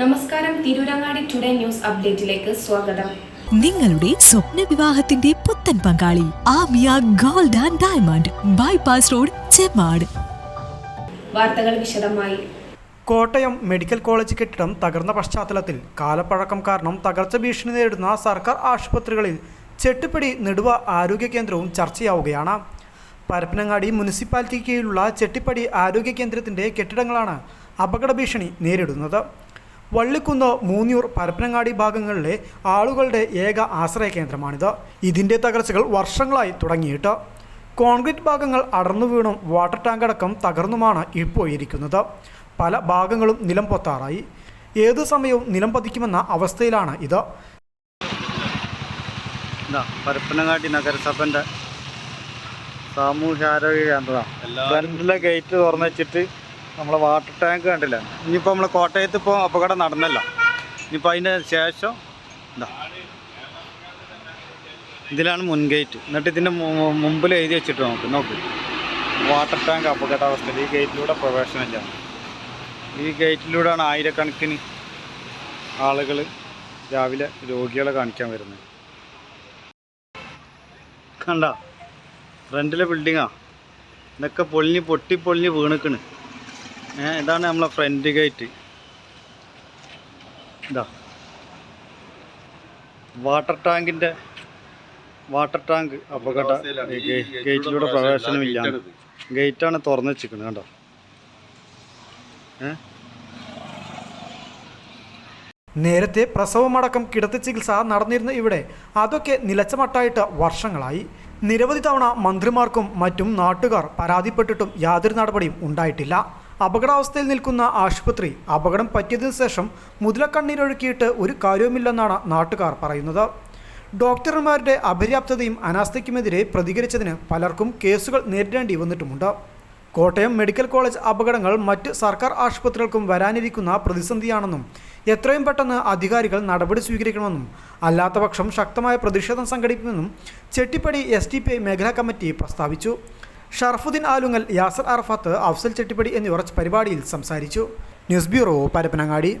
നമസ്കാരം Tirurangadi today news അപ്ഡേറ്റിലേക്ക് സ്വാഗതം. നിങ്ങളുടെ സ്വപ്ന വിവാഹത്തിന്റെ പുത്തൻ പങ്കാളി Amiya gold and diamond bypass road Chemmad. വാർത്തകൾ വിശദമായി. കോട്ടയം മെഡിക്കൽ കോളേജ് കെട്ടിടം തകർന്ന പശ്ചാത്തലത്തിൽ കാലപ്പഴക്കം കാരണം തകർച്ച ഭീഷണി നേരിടുന്ന സർക്കാർ ആശുപത്രികളിൽ ചെട്ടിപ്പടി നെടുവ ആരോഗ്യ കേന്ദ്രവും ചർച്ചയാവുകയാണ്. പരപ്പനങ്ങാടി മുനിസിപ്പാലിറ്റി കീഴിലുള്ള ചെട്ടിപ്പടി ആരോഗ്യ കേന്ദ്രത്തിന്റെ കെട്ടിടങ്ങളാണ് അപകട ഭീഷണി നേരിടുന്നത്. വള്ളിക്കുന്ന് മൂന്നിയൂർ പരപ്പനങ്ങാടി ഭാഗങ്ങളിലെ ആളുകളുടെ ഏക ആശ്രയ കേന്ദ്രമാണിത്. ഇതിന്റെ തകർച്ചകൾ വർഷങ്ങളായി തുടങ്ങിയിട്ട്. കോൺക്രീറ്റ് ഭാഗങ്ങൾ അടർന്നു വീണും വാട്ടർ ടാങ്ക് അടക്കം തകർന്നുമാണ് ഇപ്പോൾ ഇരിക്കുന്നത് പല ഭാഗങ്ങളും നിലം പൊത്താറായി. ഏതു സമയവും നിലം പതിക്കുമെന്ന അവസ്ഥയിലാണ് ഇത്. ഇതാ പരപ്പനങ്ങാടി നഗരസഭന്റെ സാമൂഹ്യ ആരോഗ്യ കേന്ദ്രമാണ് ഗേറ്റ് തുറന്നു വെച്ചിട്ട് നമ്മളെ വാട്ടർ ടാങ്ക് കണ്ടില്ല? ഇനിയിപ്പോൾ നമ്മൾ കോട്ടയത്ത് ഇപ്പോൾ അപകടം നടന്നല്ലോ. ഇനിയിപ്പോൾ അതിന്റെ ശേഷം എന്താ ഇതിലാണ് മുൻഗേറ്റ് എന്നിട്ട് ഇതിന്റെ മുമ്പിൽ എഴുതി വെച്ചിട്ട് നോക്ക്. നോക്ക്. വാട്ടർ ടാങ്ക് അപകടാവസ്ഥയിൽ ഈ ഗേറ്റിലൂടെ പ്രവേശനമില്ല. ഈ ഗേറ്റിലൂടെയാണ് ആയിരക്കണക്കിന് ആളുകൾ രാവിലെ രോഗികളെ കാണിക്കാൻ വരുന്നത്. കണ്ട? ഫ്രണ്ടിലെ ബിൽഡിങ്ങാ ഇതൊക്കെ പൊളിഞ്ഞ് പൊട്ടി പൊളിഞ്ഞ് വീണിക്കണ്. ഇതാണ് നമ്മളെ ഫ്രണ്ട് ഗേറ്റ് ഇതാ. വാട്ടർ ടാങ്കിന്റെ വാട്ടർ ടാങ്ക് അപകട ഗേറ്റിലൂടെ പ്രവേശനമില്ല ഗേറ്റാണ് തുറന്നു വെച്ചിരിക്കുന്നത് കണ്ടോ? നേരത്തെ പ്രസവമടക്കം കിടത്തി ചികിത്സ നടന്നിരുന്ന ഇവിടെ അതൊക്കെ നിലച്ചമട്ടായിട്ട് വർഷങ്ങളായി. നിരവധി തവണ മന്ത്രിമാർക്കും മറ്റും നാട്ടുകാർ പരാതിപ്പെട്ടിട്ടും യാതൊരു നടപടിയും ഉണ്ടായിട്ടില്ല. അപകടാവസ്ഥയിൽ നിൽക്കുന്ന ആശുപത്രി അപകടം പറ്റിയതിനു ശേഷം മുതലക്കണ്ണീരൊഴുക്കിയിട്ട് ഒരു കാര്യവുമില്ലെന്നാണ് നാട്ടുകാർ പറയുന്നത്. ഡോക്ടർമാരുടെ അപര്യാപ്തതയും അനാസ്ഥയ്ക്കുമെതിരെ പ്രതികരിച്ചതിന് പലർക്കും കേസുകൾ നേരിടേണ്ടി വന്നിട്ടുമുണ്ട്. കോട്ടയം മെഡിക്കൽ കോളേജ് അപകടങ്ങൾ മറ്റ് സർക്കാർ ആശുപത്രികൾക്കും വരാനിരിക്കുന്ന പ്രതിസന്ധിയാണെന്നും എത്രയും പെട്ടെന്ന് അധികാരികൾ നടപടി സ്വീകരിക്കണമെന്നും അല്ലാത്തപക്ഷം ശക്തമായ പ്രതിഷേധം സംഘടിപ്പിക്കുമെന്നും ചെട്ടിപ്പടി എസ് ടി പി മേഖലാ കമ്മിറ്റി പ്രസ്താവിച്ചു. ഷറഫുദ്ദീൻ ആലുങ്ങൽ യാസർ അറഫാത്ത് അഫ്സൽ ചെട്ടിപ്പടി എന്നിവർ പരിപാടിയിൽ സംസാരിച്ചു. News bureau Parappanangadi.